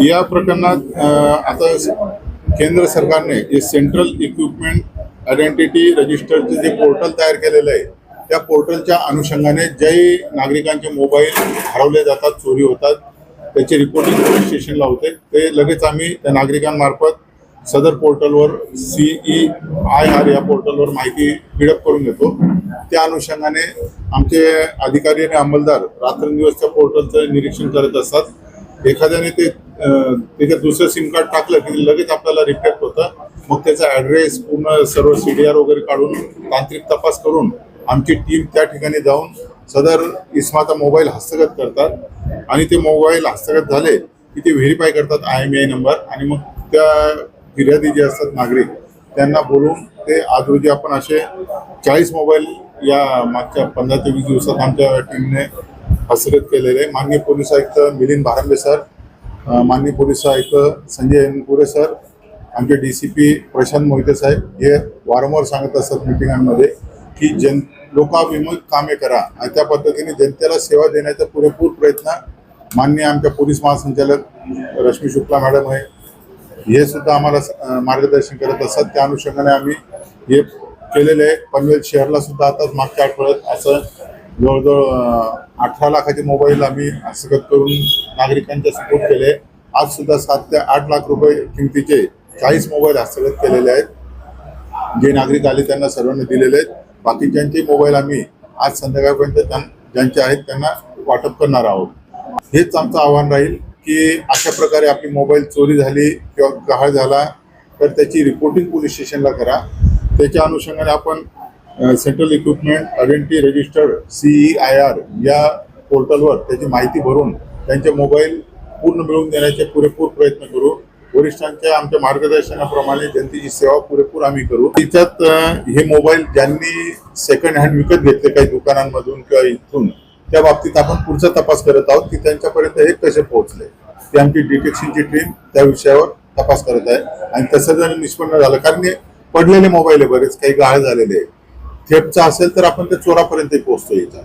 या प्रकरणात आता केंद्र सरकारने जे सेंट्रल इक्विपमेंट आयडेंटिटी रजिस्टरचे जे पोर्टल तयार केलेलं आहे त्या पोर्टलच्या अनुषंगाने जे नागरिकांचे मोबाईल हरवले जातात चोरी होतात त्याचे रिपोर्टिंग पोलीस स्टेशनला होते. ते लगेच आम्ही त्या नागरिकांमार्फत सदर पोर्टलवर सीई आय आर या पोर्टलवर माहिती फिडअप करून घेतो. त्या अनुषंगाने आमचे अधिकारी आणि अंमलदार रात्रंदिवस त्या पोर्टलचं निरीक्षण करत असतात. एखाद्याने ते त्याच्यात दुसरं सिम कार्ड टाकलं की लगेच आपल्याला रिफ्लेक्ट होतं. मग त्याचा ॲड्रेस पूर्ण सर्व सी डी आर वगैरे काढून तांत्रिक तपास करून आमची टीम त्या ठिकाणी जाऊन सदर इस्माचा मोबाईल हस्तगत करतात. आणि ते मोबाईल हस्तगत झाले की ते व्हेरीफाय करतात आय एम आय नंबर आणि मग त्या फिर्यादी जे असतात नागरिक त्यांना बोलून ते आज रोजी आपण असे चाळीस मोबाईल या मागच्या पंधरा ते वीस दिवसात आमच्या टीमने हस्तगत केलेले. आहे माननीय पोलीस आयुक्त मिलिंद भारंबे सर माननीय पोलीस आयुक्त संजय एनपुरे सर आमचे D C P Prashant Mohite साहेब हे वारंवार सांगत असतात मिटिंगांमध्ये की जन लोकाभिमुख कामे करा आणि त्या पद्धतीने जनतेला सेवा देण्याचा पुरेपूर प्रयत्न माननीय आमच्या पोलीस महासंचालक रश्मी शुक्ला मॅडम आहे. हे सुद्धा आम्हाला मार्गदर्शन करत असतात. त्या अनुषंगाने आम्ही हे केलेले आहे. पनवेल शहरला सुद्धा आताच मागच्या आठवड्यात असं जवळजवळ अठरा लाखाचे मोबाईल आम्ही हस्तगत करून नागरिकांच्या सपोर्ट केले. आज सुद्धा सात ते आठ लाख रुपये किमतीचे चाळीस मोबाईल हस्तगत केलेले आहेत. जे नागरिक आले त्यांना सर्वांना दिलेले आहेत. बाकीच्यांचे मोबाईल आम्ही आज संध्याकाळपर्यंत त्यां- ज्यांचे आहेत त्यांना वाटप करणार आहोत. हेच आमचं आव्हान राहील की अशा प्रकारे आपली मोबाईल चोरी झाली किंवा गहाळ झाला तर त्याची रिपोर्टिंग पोलीस स्टेशनला करा. त्याच्या अनुषंगाने आपण central equipment identity registered C E I R या पोर्टलवर त्याची माहिती भरून त्यांचे मोबाईल पूर्ण मिळवून देण्याचे पुरेपूर प्रयत्न करू. वरिष्ठांच्या आमच्या मार्गदर्शनाप्रमाणे जनतेची सेवा पुरेपूर आम्ही करू. तिच्यात हे मोबाईल ज्यांनी सेकंड हँड विकत घेतले काही दुकानांमधून किंवा इथून त्या बाबतीत आपण पुढचा तपास करत आहोत की त्यांच्यापर्यंत हे कसे पोहोचले. ती आमची डिटेक्शनची टीम त्या विषयावर तपास करत आहे. आणि तसं जर निष्पन्न झालं कारण पडलेले मोबाईल आहे बरेच काही गाळ झालेले आहे. थेपचा असेल तर आपण ते चोरापर्यंत पोहोचतो इथं.